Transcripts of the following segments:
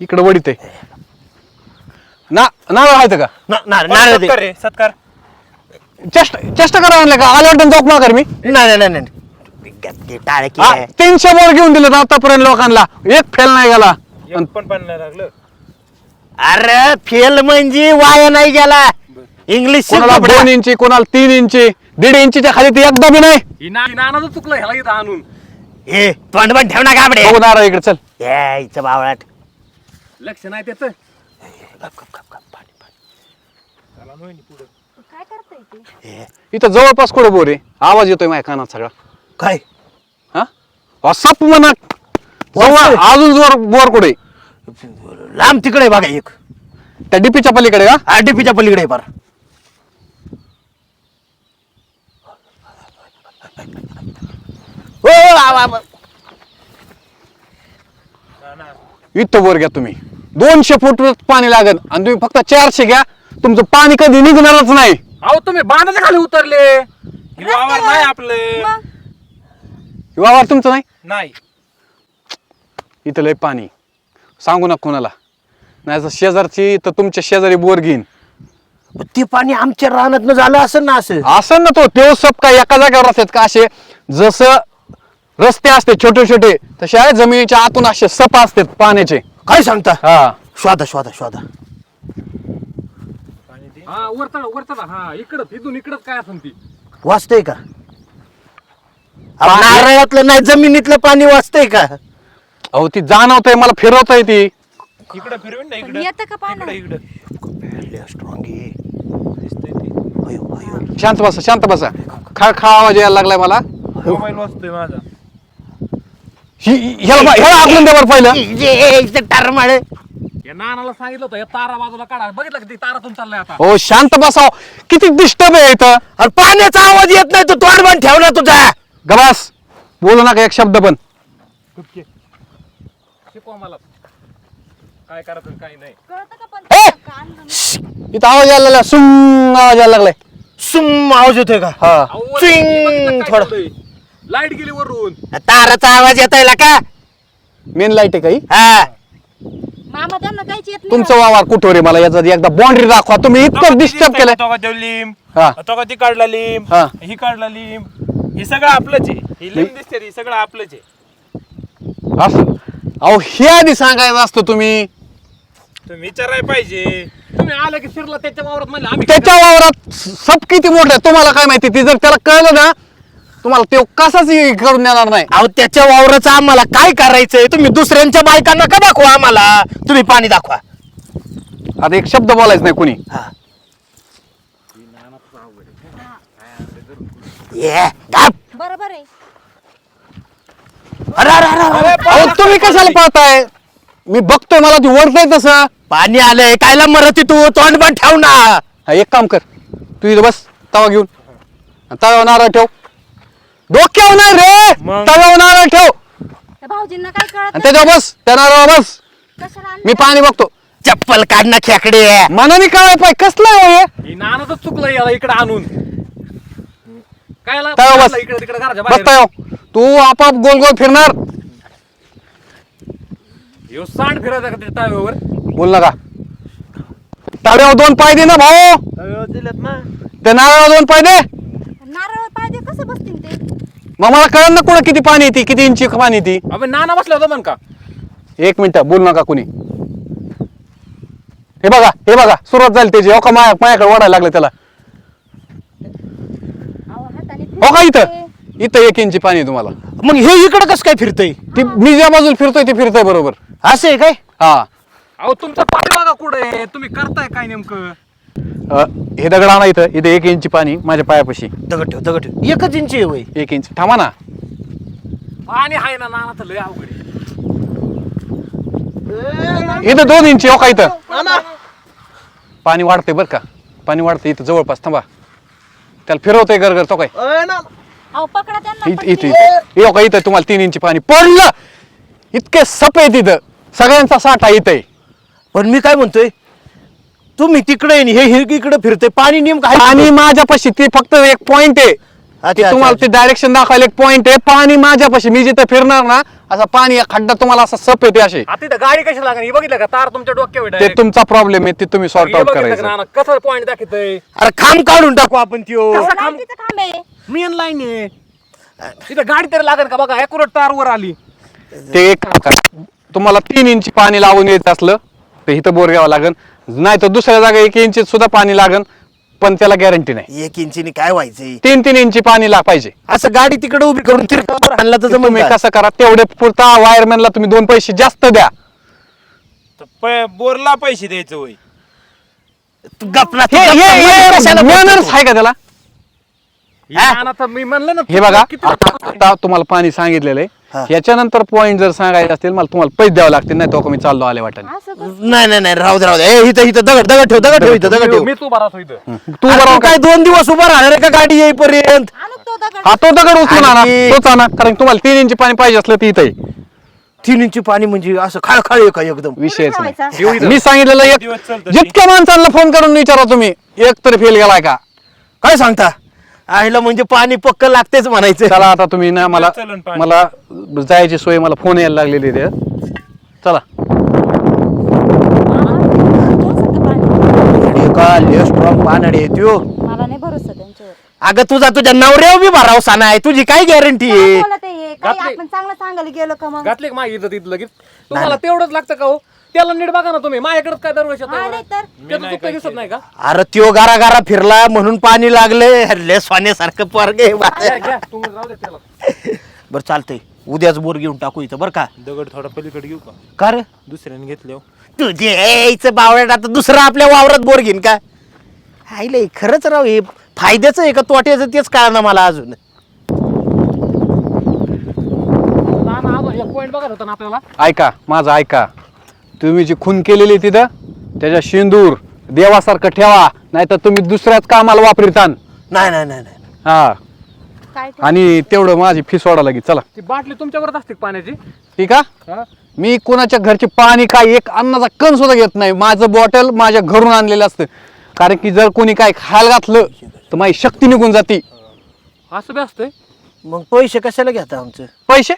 इकडे वडीत आहे. ना नारळ आहेत का? ना- ना- नारळ दे. सत्कार रे सत्कार. चेष्ट चेष्टा करा म्हणलं का? आलं वाटतं जोक माघार मी. नाही नाही नाही नाही. टाळ की हा. तीनशे बोर घेऊन दिले आतापर्यंत लोकांना. एक फेल नाही गेला. एक पण पण नाही लागलं. अरे फेल म्हणजे वाया नाही गेला. इंग्लिश कोणाला दोन इंची कोणाला तीन इंची दीड इंचीच्या खाली ती एकदा बी नाही. ही ना नानाचं चुकलं ह्याला इथं आणून. ए तोंड पण ठेव ना गाबडे. बघू नारळ इकडे चल. यायचं बावळाट. लक्ष नाही त्याचं काय करताय ते? ए, इथं जवळपास कुठे बोर? आहे आवाज येतोय माझ्या कानात सगळा. काय? हा? असप म्हणा. जवळ अजून जोर बोर कुठे? लांब तिकडे आहे बघा एक. त्या डीपीच्या पलीकडे का? आरडीपीच्या पलीकडे आहे बरं आ, आ. इथं बोर घ्या तुम्ही. दोनशे फूट पाणी लागत आणि तुम्ही फक्त चारशे घ्या. तुमचं पाणी कधी निघणारच नाही. अहो तुम्ही बांधाच्या खाली उतरले. ही वावर नाही आपलं. मग? वावर तुमचं नाही? नाही. इथं लय पाणी. सांगू नका कोणाला. नाही तर शेजारची तर तुमच्या शेजारी बोर घेईन. ते पाणी आमच्या रानात झालं असं ना असं? असं ना तो. तेव सप काय एका जागेवर असतात का असे? जसं रस्ते असते छोटे छोटे तसे आहे जमिनीच्या आतून असे सप असतात पाण्याचे. काय सांगता? हा. शोधा शोधा शोधा हा वर चढा वर चढा. हा इकडं इथून इकडंच काय असेल ती? वाचतंय का? अहो, नारळातलं नाही जमिनीतलं पाणी वाचतंय का? अहो ती जाणवतंय मला फिरवताय ती. इकडं फिरवीन ना पण इकडं. येतं का पाणी? इकडं इकडं. स्ट्रॉंग दिसतंय ती. अयो अयो. शांत बसा शांत बसा. खा खा आवाज यायला लागलाय मला. मोबाईल वाजतोय माझा. हि- ह्याला बा- ह्याला आगलून द्या बरं पहिलं. टरमाळ या नानाला सांगितलं होतं या तारा बाजूला काढा. बघितलं का ती तारातून चाललाय आता? हो शांत बसाव. किती डिस्टर्ब आहे इथं. अरे पाण्याचा आवाज येत नाही तू तोंड पण ठेवला तुझा. गबास बोलू नका एक शब्द पण. कुठके शिकवा मला. काय करायचं काय नाही. कळतं का पण? ए! कान म्हणून? इथं आवाज यायला लागला. सुम आवाज यायला लागलाय. सुम आवाज येतोय का? हा. अहो, चिंग, काय थोडं. चाललंय? लाइट गेली वरून. ताराचा आवाज येत आहे का? मेन लाइट आहे काही? हा. मामा त्यांना काहीच येत नाही. तुमचं वावर कुठवर आहे मला याचा एकदा बाउंड्री दाखवा. तुम्ही इतकं डिस्टर्ब केलंय. तो का लिंब हा. तो का ती काढला लिंब हा. ही काढला लिंब हे सगळं आपलंच आहे. ही लिंब दिसते ही सगळं आपलंच आहे. असं. अहो हे आधी सांगायचं असतं तुम्ही. तुम्ही विचारायला पाहिजे. तुम्ही आलं की शिरला त्याच्या वावरात म्हणलं आम्ही काय त्याच्या वावरात सब किती मोठं आहे तुम्हाला काय माहिती ती जर त्याला कळलं ना तुम्हाला ते कसाच हे करून देणार नाही? अहो त्याच्या वावराचं आम्हाला काय करायचंय? तुम्ही दुसऱ्यांच्या बायकांना का दाखवा आम्हाला? तुम्ही पाणी दाखवा. आता एक शब्द बोलायचं नाही कुणी. हा. ये, गप. बरोबर आहे. अरे, अरे, अरे, अरे. अहो तुम्ही कशाला पाहताय मी बघतोय मला ती ओढतंय तसं. पाणी आलंय कायला मरती तू? तोंड पण ठेव ना. हा, एक काम कर. तू इथं बस तवा घेऊन. आणि तव्यावर नारळ ठेव. डोक्यावर नाही रे. मग? तव्यावर नारळ ठेव. त्या भाऊजींना काय कळत आणि नाही. त्याच्यावर बस त्या नारळावर बस. कशाला आणलं? मी पाणी बघतो. चप्पल काढ ना खेकडे. मनाने काय पाय कसलं आहे हो? हे ही नानाचं चुकलं याला इकडे आणून. काय ला- तव्यावर बस. इकडे तिकडे घराच्या तू आपाप गोल गोल फिरणार. ह्यो सांड फिरायचा का त्या ताव्यावर बोल नका तव्यावर दोन पाय दे ना भाऊ. दिलेत ना. त्या नारळावर दोन पाय दे नारळ पाहिजे कसं बसतील ते मग मला कळलं ना कुठं किती पाणी येते किती इंची पाणी येते अबे नाना बसला होता म्हण का? एक मिनिट बोल नका कुणी. हे बघा हे बघा सुरुवात झाली त्याची. हो का माया माझ्याकडे ओढायला लागलं त्याला. अहो, हाताने हो का. इथं? इथं एक इंची पाणी आहे तुम्हाला. मग हे इकडं कसं काय फिरतय? ती मी ज्या बाजूला फिरतोय ते फिरतोय बरोबर. असं आहे काय? हा. अहो तुमचा पाणी बघा कुठे तुम्ही करताय काय नेमकं? हे दगड आणा इथं. इथे एक इंची पाणी माझ्या पायापाशी. दगड ठेव दगड ठेव. एकच इंची आहे वय. एक इंच थांबा ना. पाणी आहे ना नाना तर लय अवघड आहे. इथं दोन इंची हो का इथं? पाणी वाढतंय बरं का. पाणी वाढतंय इथं जवळपास. थांबा. त्याला फिरवतोय गरगर तो काय? अहो पकडा त्यांना इथं पटकन. इथं इथं. हे का इथं तुम्हाला तीन इंची पाणी पडलं. इतके सप तिथं सगळ्यांचा साठा इथं आहे. पण मी काय म्हणतोय? तुम्ही तिकडे आणि हे हे इकडे फिरतोय पाणी नेमकं आहे आणि कुठं? माझ्यापाशी ते फक्त एक पॉइंट आहे. अच्छा, तुम्हाला अच्छा. ते डायरेक्शन दाखवायला एक पॉइंट आहे. पाणी माझ्यापाशी मी जिथे फिरणार ना असा पाणी या खड्डा तुम्हाला असा सप येते असे. आता इथं गाडी कशी लागणार हे बघितलं का? तार तुमच्या डोक्यावर ते direct. तुमचा प्रॉब्लेम आहे ते तुम्ही सॉर्ट हे आउट बघितलं का करायचं नाना? कसं पॉईंट दाखवतय? अरे खांब काढून टाकू आपण त्यो. लाईटीचं खांब? आहे? मेन लाईन आहे. इथं गाडी तरी लागेल का? बघा अॅक्युरेट तार वर आली. ते एक काम करा. तुम्हाला तीन इंची पाणी लावून यायचं असलं तर इथं बोर घ्यावं लागेल. नाही तर दुसऱ्या जागा एक इंची सुद्धा पाणी लागेल पण त्याला गॅरंटी नाही. एक इंचीने काय व्हायचंय? तीन तीन इंची पाणी ला पाहिजे. असं गाडी तिकडे उभी करून तिरकावर आणला तर तुम्ही? कसं करा तेवढे पुरता वायरमॅनला तुम्ही दोन पैसे जास्त द्या. तर प- बोरला पैसे द्यायचं होय. तू गपला तू हे बोलतो? आहे का त्याला? हे नाना तर मी म्हणलं ना हे बघा आता तुम्हाला पाणी सांगितलेलं. आहे. याच्यानंतर पॉईंट जर सांगायचे असतील मला तुम्हाला पैसे द्यावे लागतील नाही तो का मी चाललो आले असं कसं? नाही नाही नाही राहू दे राहू दे. ए, इथं इथं दगड दगड ठेव दगड ठेव इथं दगड ठेव. मी तू बरा इथं. तू अरे बरोबर तू काय दोन दिवस उभा राहणार आहे का गाडी येईपर्यंत? आणू तो दगड हा तो दगड उचलून आणा आणि- तोच आणा कारण तुम्हाला तीन इंची पाणी पाहिजे असलं तर इथं. तीन इंची पाणी म्हणजे असं खाळखाळ आहे का एकदम? विषयच नाही? मी सांगितलेलं एक दिवस चालतं. जितक्या माणसांना फोन करून विचारा तुम्ही एक तरी फेल गेलाय का? काय सांगता? आईला म्हणजे पाणी पक्क लागतेच म्हणायचं. चला आता तुम्ही ना मला चलन पाणी. मला जायची सोय मला फोन यायला लागलेली आहे. चला. का लय स्ट्रॉंग पानडे त्यो मला नाही भरोसा त्यांच्यावर. अगं तुझा तुझ्या नवऱ्यावर बी भरावसा नाही तुझी काय गॅरंटी काय आहे? बोलत आहे हे? काही घातली. आपण चांगलं सांगायला गेलो का मग? घातले का माझी इज्जत इथं लगेच? तुम्हाला तेवढंच लागतं का हो? त्याला नीट बघा ना तुम्ही. माझ्याकडेच काय दरवर्षी येतं हा, एवढं? नाही तर. त्याचं चुकतं दिसत नाही का? अरे त्यो गारा गारा फिरला म्हणून पाणी लागले. लय सोन्यासारखं पोरग घ्या, घ्या, तुम्ही राहू दे त्याला. बरं चालतंय. उद्याच बोर घेऊन टाकू इथं बरं का? दगड थोडा पलीकडे घेऊ का? का रे? दुसऱ्याने घेतले हो. तुझे यायचं बावळ्यात आता दुसरं आपल्या वावरात बोर घेईन का? हायले खरंच राव हे फायद्याचं आहे का तोट्याचं तेच कळणार मला अजून. एक पॉईंट बघा होता ना आपल्याला? ऐका माझं ऐका. तुम्ही जी खून केलेली तिथं त्याच्या शेंदूर देवासारखं ठेवा नाही तर तुम्ही दुसऱ्याच कामाला वापरितान. नाही नाही नाही नाही. हा. काय ते? आणि तेवढं माझी फी सोडा लागेल. चला. ती बाटली तुमच्यावरच असते का पाण्याची? ठीक आहे? हा? मी कोणाच्या घरचे पाणी काय एक अन्नाचा कण सुद्धा घेत नाही. माझं बॉटल माझ्या घरून आणलेलं असतं. कारण की जर कोणी काय खायला घातलं तर माझी शक्ती निघून जाते. असं बी असतंय? मग पैसे कशाला घेता आमचं? पैसे?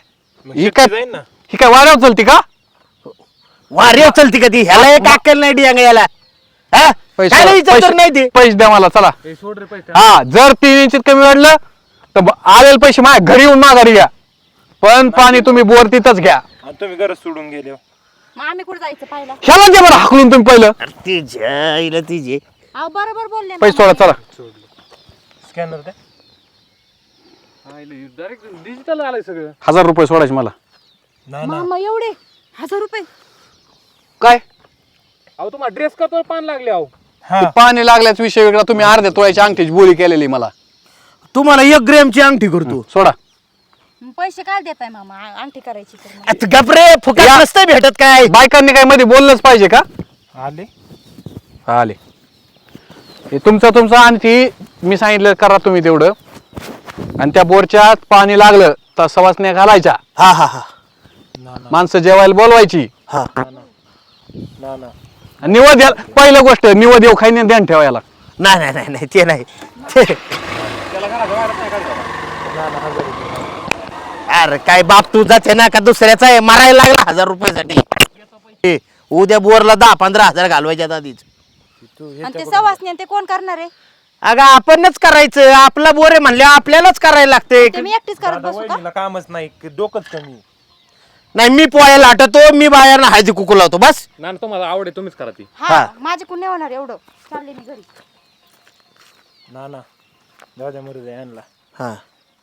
ही काय जाईन ना. ही काय वाऱ्यावर चलती का? वारे चलती का ती? ह्याला एक अक्कल नाही डियांग याला हा? पैसे काय इज्जत तर पैसे- नाही ती? पैसे द्या मला चला. हे सोड रे पैसे. हा जर तीन इंचित कमी वाढलं तर ब- आलेले पैसे माझ्या घरी येऊन माघारी घ्या. पण पाणी तुम्ही बोर तिथंच घ्या. आणि तुम्ही गरज सोडून गेले. हो. मग आम्ही कुठे जायचं पाहिलं ह्याला दे बरं हाकलून तुम्ही पहिलं. अरे तिच्या आईला तिचे अहो बरोबर बोलले पैसे सोडा चला. स्कॅनर द्या. डायरेक्ट डिजिटल आलंय सगळं. हजार रुपये सोडायचे मला. ना ना. मामा एवढे? हजार रुपये? काय? अहो तुम्हाला ड्रेस करतो पान लागले अहो. हा. ते पाणी लागल्याच विषय वेगळा. तुम्ही अर्ध्या तोळ्याची अंगठीची बोली केलेली मला. तुम्हाला एक ग्रॅमची अंगठी करतो. सोडा. मग पैसे काय देताय मामा? आ- अंगठी करायची तर मग. आता गपरे फुकट नसतं भेटत काय? बायकांनी काय मध्ये बोललंच पाहिजे का? आले. आले. हे तुमचं तुमचं आणि ती मी सांगितलं करा तुम्ही तेवढं. आणि त्या बोरच्या पाणी लागलं तर सवासण्या घालायच्या. हा हा हा. ना ना. माणसं जेवायला बोलवायची. हा. ना ना. आणि निवद या पहिलं गोष्ट निवद येऊ खाईने ध्यान ठेवायला नाही नाही नाही नाही ते नाही. ते- अरे काय बाप तुझाच आहे ना का दुसऱ्याचा आहे? मारायला लागला हजार रुपयासाठी. ए, उद्या बोरला दहा पंधरा हजार घालवायच्या आधीच. आणि ते सवासनी आणि ते कोण करणार आहे? अगं आपणच करायचं. आपला बोर आहे म्हणल्या आपल्यालाच करायला लागते ते मी एकटीच करत दादा बसू का? वहिनीला कामच नाही डोकंच कमी नाही मी पोहायला आटतो मी बाहेर हळदी कुकू लावतो बस. नाना तुम्हाला आवड आहे तुम्हीच करा ती. हा. हा. माझे कोण नाही होणार एवढं. चालले मी घरी. ना ना जाऊ द्या मरू द्या यांना. हा.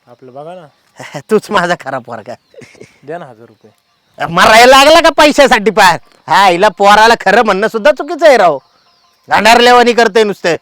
आपलं बघा ना. तूच माझा खरा पोरगा द्या ना हजार रुपये. मरायला लागला का पैशासाठी पार हा हिला पोराला खरं म्हणणं सुद्धा चुकीचं आहे राव. गांडारलेवानी करते नुसतं.